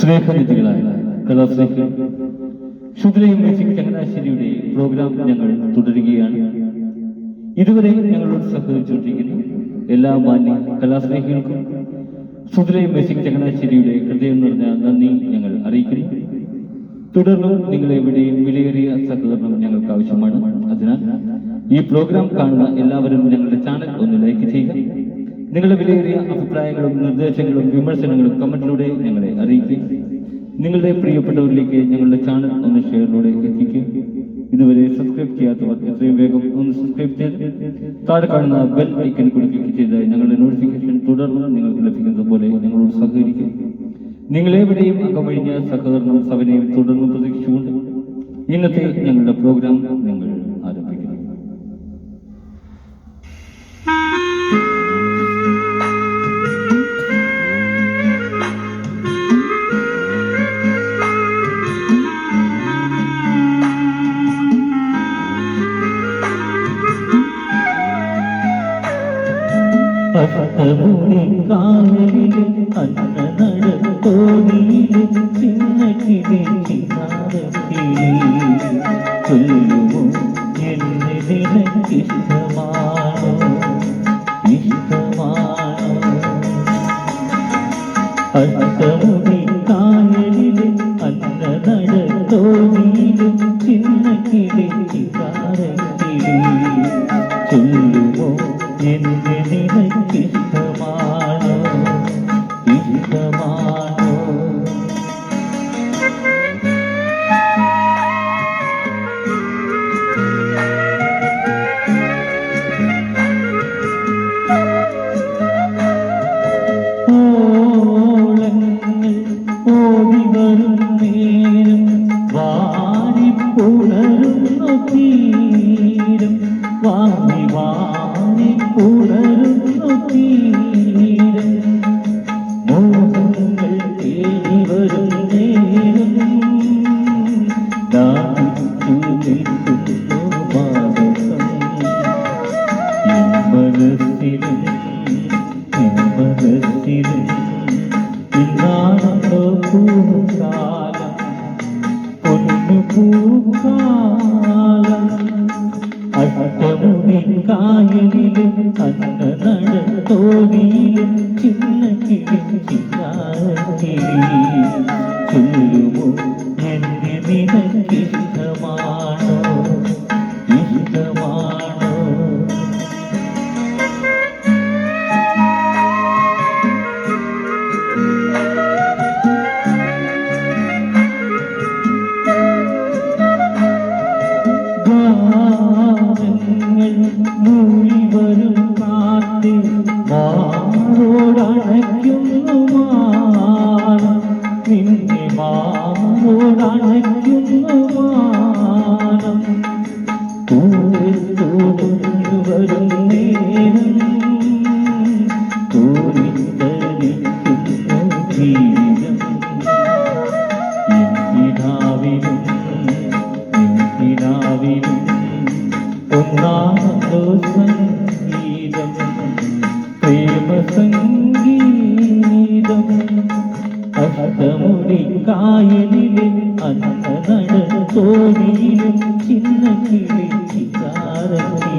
സ്നേഹനിധികളായ. കലാസ്നേഹികൾ ശുദ്രയും music ചങ്ങനാശ്ശേരിയുടെ programme ഞങ്ങൾ തുടരുകയാണ്. ഇതുവരെ ഞങ്ങളോട് സഹകരിച്ചുകൊണ്ടിരിക്കുന്ന. എല്ലാ മാന്യ കലാസ്നേഹികൾക്കും ശുദ്രയും മ്യൂസിക് ചങ്ങനാശ്ശേരിയുടെ ഹൃദയം നിറഞ്ഞ നന്ദി ഞങ്ങൾ അറിയിക്കുന്നു. തുടർന്നും നിങ്ങളെവിടെയും വിലയേറിയ സഹകരണം ഞങ്ങൾക്ക് ആവശ്യമാണ്. അതിനാൽ ഈ പ്രോഗ്രാം കാണുന്ന എല്ലാവരും ഞങ്ങളുടെ ചാനൽ നിങ്ങളുടെ വിലയേറിയ അഭിപ്രായങ്ങളും നിർദ്ദേശങ്ങളും വിമർശനങ്ങളും കമന്റിലൂടെ ഞങ്ങളെ അറിയിക്കുക നിങ്ങളുടെ പ്രിയപ്പെട്ടവരിലേക്ക് ഞങ്ങളുടെ ചാനൽ ഒന്ന് ഷെയറിലൂടെ എത്തിക്കുക ഇതുവരെ സബ്സ്ക്രൈബ് ചെയ്യാത്തവർ എത്രയും വേഗം ഒന്ന് സബ്സ്ക്രൈബ് ചെയ്ത് താഴെ കാണുന്ന ബെൽ ഐക്കൺ കൂടി ക്ലിക്ക് ചെയ്ത് ഞങ്ങളുടെ നോട്ടിഫിക്കേഷൻ തുടർന്ന് നിങ്ങൾക്ക് ലഭിക്കുന്നത് പോലെ ഞങ്ങളോട് സഹകരിക്കും. നിങ്ങളെവിടെയും അകമഴിഞ്ഞ സഹകരണം സഭനെയും തുടർന്ന് പ്രതീക്ഷിച്ചുകൊണ്ട് ഇന്നത്തെ ഞങ്ങളുടെ പ്രോഗ്രാം ഞങ്ങൾ കായലിലെ അന്ന ചിന്ന കിളി എന്റെ പൊന്നു പൂക്കാലം അഷ്ടമുടി കായലിലും അന്ന നടത്തോടിയിലും ചിന്ന കിളി ചിന്നാരക്കിളി ചൊല്ലുമോ എന്റെ നിനക്കിഷ്ടമാണോ ജീവിതം കായലിലും അന്തനട തോണിയിലും ചിന്ന കിളിക്കാറത്തി